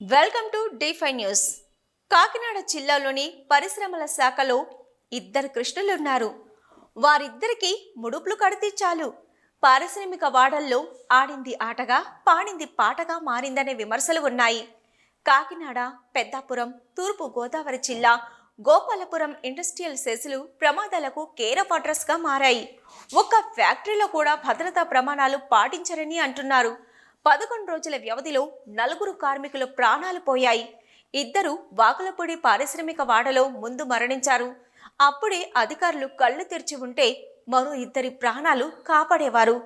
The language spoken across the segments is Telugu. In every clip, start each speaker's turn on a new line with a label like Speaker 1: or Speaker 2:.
Speaker 1: Welcome to day five news. Kakinada జిల్లాలోని పరిశ్రమల శాఖలో ఇద్దరు కృష్ణులున్నారు వారిద్దరికీ ముడుపులు కడితే చాలు. పారిశ్రామిక వాడల్లో ఆడింది ఆటగా పాడింది పాటగా మారిందనే విమర్శలు ఉన్నాయి. కాకినాడ పెద్దాపురం తూర్పు గోదావరి జిల్లా గోపాలపురం ఇండస్ట్రియల్ సెస్లు ప్రమాదాలకు కేర్ అడ్రస్గా మారాయి. ఒక్క ఫ్యాక్టరీలో కూడా భద్రతా ప్రమాణాలు పాటించరని అంటున్నారు. పదకొండు రోజుల వ్యవధిలో నలుగురు కార్మికులు ప్రాణాలు పోయాయి. ఇద్దరు వాకులపూడి పారిశ్రామిక వాడలో ముందు మరణించారు. అప్పుడే అధికారులు కళ్ళు తెరిచి ఉంటే మరో ఇద్దరి ప్రాణాలు కాపాడేవారు.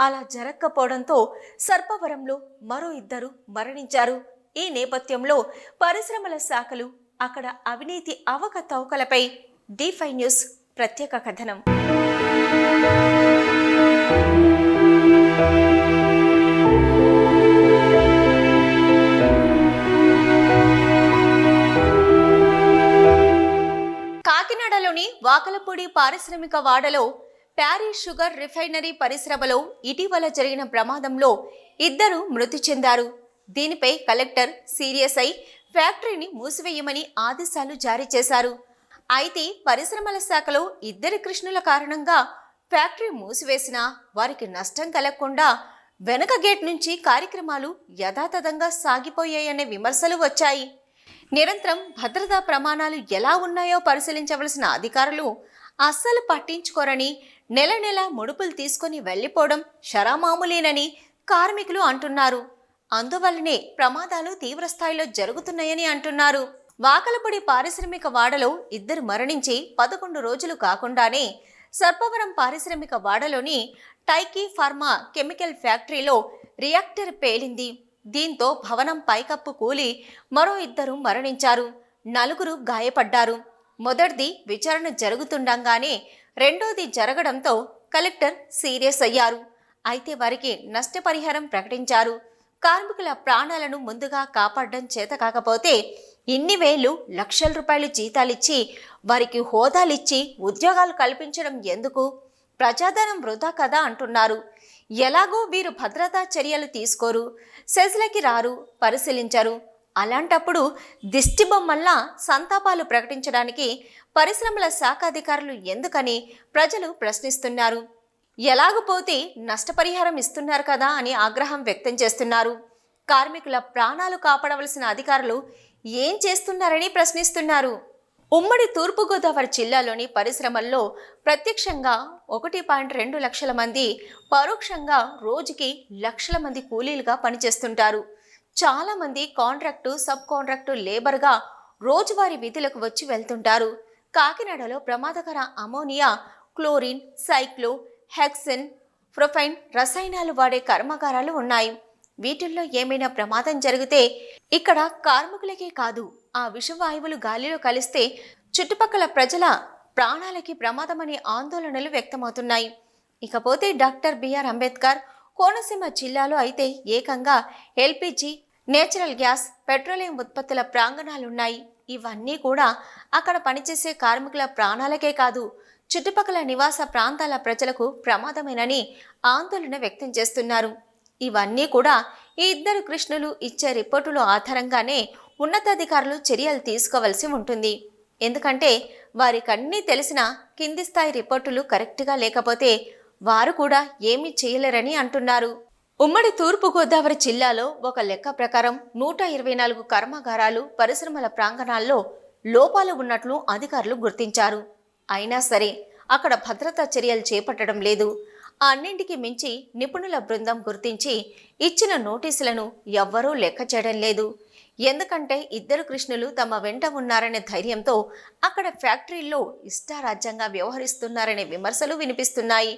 Speaker 1: అలా జరగకపోవడంతో సర్పవరంలో మరో ఇద్దరు మరణించారు. ఈ నేపథ్యంలో పరిశ్రమల శాఖలు అక్కడ అవినీతి అవకతవకలపై డి న్యూస్ ప్రత్యేక కథనం. వాకలపూడి పారిశ్రామిక వాడలో ప్యారిస్ షుగర్ రిఫైనరీ పరిశ్రమలో ఇటీవల జరిగిన ప్రమాదంలో ఇద్దరు మృతి చెందారు. దీనిపై కలెక్టర్ సీరియస్ అయి ఫ్యాక్టరీని మూసివేయమని ఆదేశాలు జారీ చేశారు. అయితే పరిశ్రమల శాఖలో ఇద్దరి కృష్ణుల కారణంగా ఫ్యాక్టరీ మూసివేసినా వారికి నష్టం కలగకుండా వెనక గేట్ నుంచి కార్యక్రమాలు యథాతథంగా సాగిపోయాయనే విమర్శలు వచ్చాయి. నిరంతరం భద్రతా ప్రమాణాలు ఎలా ఉన్నాయో పరిశీలించవలసిన అధికారులు అస్సలు పట్టించుకోరని నెల నెల ముడుపులు తీసుకొని వెళ్ళిపోవడం షరామామూలేనని కార్మికులు అంటున్నారు. అందువల్లనే ప్రమాదాలు తీవ్రస్థాయిలో జరుగుతున్నాయని అంటున్నారు. వాకలపూడి పారిశ్రామిక వాడలో ఇద్దరు మరణించి పదకొండు రోజులు కాకుండానే సర్పవరం పారిశ్రామిక వాడలోని టైకీ ఫార్మా కెమికల్ ఫ్యాక్టరీలో రియాక్టర్ పేలింది. దీంతో భవనం పైకప్పు కూలి మరో ఇద్దరు మరణించారు. నలుగురు గాయపడ్డారు. మొదటిది విచారణ జరుగుతుండగానే రెండోది జరగడంతో కలెక్టర్ సీరియస్ అయ్యారు. అయితే వారికి నష్టపరిహారం ప్రకటించారు. కార్మికుల ప్రాణాలను ముందుగా కాపాడడం చేత కాకపోతే ఇన్ని వేలు లక్షల రూపాయలు జీతాలిచ్చి వారికి హోదాలిచ్చి ఉద్యోగాలు కల్పించడం ఎందుకు? ప్రజాధనం వృధా కదా అంటున్నారు. ఎలాగో వీరు భద్రతా చర్యలు తీసుకోరు సెజ్లకి రారు పరిశీలించరు. అలాంటప్పుడు దిష్టిబొమ్మల్లా సంతాపాలు ప్రకటించడానికి పరిశ్రమల శాఖ అధికారులు ఎందుకని ప్రజలు ప్రశ్నిస్తున్నారు? ఎలాగపోతే నష్టపరిహారం ఇస్తున్నారు కదా అని ఆగ్రహం వ్యక్తం చేస్తున్నారు. కార్మికుల ప్రాణాలు కాపాడవలసిన అధికారులు ఏం చేస్తున్నారని ప్రశ్నిస్తున్నారు? ఉమ్మడి తూర్పుగోదావరి జిల్లాలోని పరిశ్రమల్లో ప్రత్యక్షంగా ఒకటి పాయింట్ రెండు లక్షల మంది పరోక్షంగా రోజుకి లక్షల మంది కూలీలుగా పనిచేస్తుంటారు. చాలామంది కాంట్రాక్టు సబ్ కాంట్రాక్టు లేబర్గా రోజువారీ విధులకు వచ్చి వెళ్తుంటారు. కాకినాడలో ప్రమాదకర అమోనియా క్లోరిన్ సైక్లో హెక్సిన్ ప్రొఫైన్ రసాయనాలు వాడే కర్మాగారాలు ఉన్నాయి. వీటిల్లో ఏమైనా ప్రమాదం జరిగితే ఇక్కడ కార్మికులకే కాదు ఆ విషవాయువులు గాలిలో కలిస్తే చుట్టుపక్కల ప్రజల ప్రాణాలకి ప్రమాదమనే ఆందోళనలు వ్యక్తమవుతున్నాయి. ఇకపోతే డాక్టర్ బిఆర్ అంబేద్కర్ కోనసీమ జిల్లాలో అయితే ఏకంగా ఎల్పిజి నేచురల్ గ్యాస్ పెట్రోలియం ఉత్పత్తుల ప్రాంగణాలున్నాయి. ఇవన్నీ కూడా అక్కడ పనిచేసే కార్మికుల ప్రాణాలకే కాదు చుట్టుపక్కల నివాస ప్రాంతాల ప్రజలకు ప్రమాదమేనని ఆందోళన వ్యక్తం చేస్తున్నారు. ఇవన్నీ కూడా ఈ ఇద్దరు కృష్ణులు ఇచ్చే రిపోర్టుల ఆధారంగానే ఉన్నతాధికారులు చర్యలు తీసుకోవలసి ఉంటుంది. ఎందుకంటే వారికన్నీ తెలిసిన కింది స్థాయి రిపోర్టులు కరెక్ట్గా లేకపోతే వారు కూడా ఏమీ చేయలేరని అంటున్నారు. ఉమ్మడి తూర్పుగోదావరి జిల్లాలో ఒక లెక్క ప్రకారం నూట ఇరవై నాలుగు కర్మాగారాలు పరిశ్రమల ప్రాంగణాల్లో లోపాలు ఉన్నట్లు అధికారులు గుర్తించారు. అయినా సరే అక్కడ భద్రతా చర్యలు చేపట్టడం లేదు. అన్నింటికి మించి నిపుణుల బృందం గుర్తించి ఇచ్చిన నోటీసులను ఎవ్వరూ లెక్క చేయడం లేదు. ఎందుకంటే ఇద్దరు కృష్ణులు తమ వెంట ఉన్నారనే ధైర్యంతో అక్కడ ఫ్యాక్టరీల్లో ఇష్టారాజ్యంగా వ్యవహరిస్తున్నారనే విమర్శలు వినిపిస్తున్నాయి.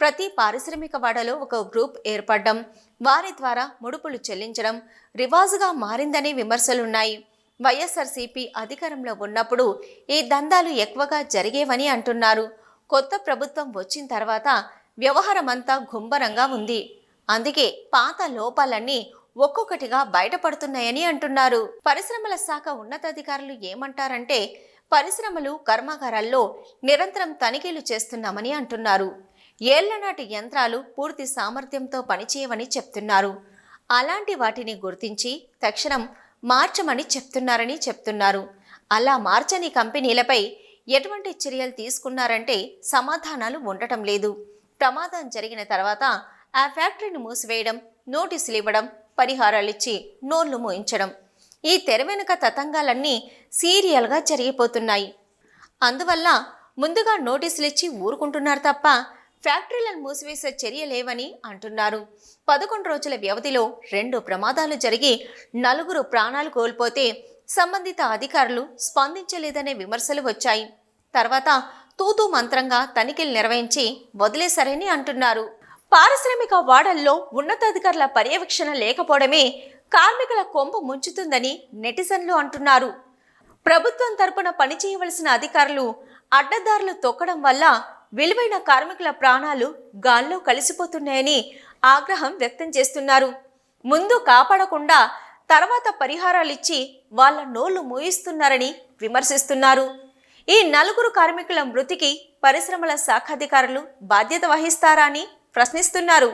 Speaker 1: ప్రతి పారిశ్రామిక వాడలో ఒక గ్రూప్ ఏర్పడడం వారి ద్వారా ముడుపులు చెల్లించడం రివాజుగా మారిందనే విమర్శలున్నాయి. వైఎస్ఆర్సీపీ అధికారంలో ఉన్నప్పుడు ఈ దందాలు ఎక్కువగా జరిగేవని అంటున్నారు. కొత్త ప్రభుత్వం వచ్చిన తర్వాత వ్యవహారమంతా గుంభరంగా ఉంది. అందుకే పాత లోపాలన్నీ ఒక్కొక్కటిగా బయటపడుతున్నాయని అంటున్నారు. పరిశ్రమల శాఖ ఉన్నతాధికారులు ఏమంటారంటే పరిశ్రమలు కర్మాగారాల్లో నిరంతరం తనిఖీలు చేస్తున్నామని అంటున్నారు. ఏళ్ళనాటి యంత్రాలు పూర్తి సామర్థ్యంతో పనిచేయవని చెప్తున్నారు. అలాంటి వాటిని గుర్తించి తక్షణం మార్చమని చెప్తున్నారని చెప్తున్నారు. అలా మార్చని కంపెనీలపై ఎటువంటి చర్యలు తీసుకున్నారంటే సమాధానాలు ఉండటం లేదు. ప్రమాదం జరిగిన తర్వాత ఆ ఫ్యాక్టరీని మూసివేయడం నోటీసులు ఇవ్వడం పరిహారాలిచ్చి నోళ్ళు మూయించడం. ఈ తెర వెనుక తతంగాలన్నీ సీరియల్గా జరిగిపోతున్నాయి. అందువల్ల ముందుగా నోటీసులు ఇచ్చి ఊరుకుంటున్నారు తప్ప ఫ్యాక్టరీలను మూసివేసే చర్య లేవని అంటున్నారు. పదకొండు రోజుల వ్యవధిలో రెండు ప్రమాదాలు జరిగి నలుగురు ప్రాణాలు కోల్పోతే సంబంధిత అధికారులు స్పందించలేదనే విమర్శలు వచ్చాయి. తర్వాత తూతూ మంత్రంగా తనిఖీలు నిర్వహించి వదిలేశారని అంటున్నారు. పారిశ్రామిక వాడల్లో ఉన్నతాధికారుల పర్యవేక్షణ లేకపోవడమే కార్మికుల కొంప ముంచుతుందని నెటిజన్లు అంటున్నారు. ప్రభుత్వం తరపున పనిచేయవలసిన అధికారులు అడ్డదారులు తొక్కడం వల్ల విలువైన కార్మికుల ప్రాణాలు గాల్లో కలిసిపోతున్నాయని ఆగ్రహం వ్యక్తం చేస్తున్నారు. ముందు కాపాడకుండా తర్వాత పరిహారాలిచ్చి వాళ్ళ నోళ్ళు మూయిస్తున్నారని విమర్శిస్తున్నారు. ఈ నలుగురు కార్మికుల మృతికి పరిశ్రమల శాఖాధికారులు బాధ్యత వహిస్తారా అని ప్రశ్నిస్తున్నారు.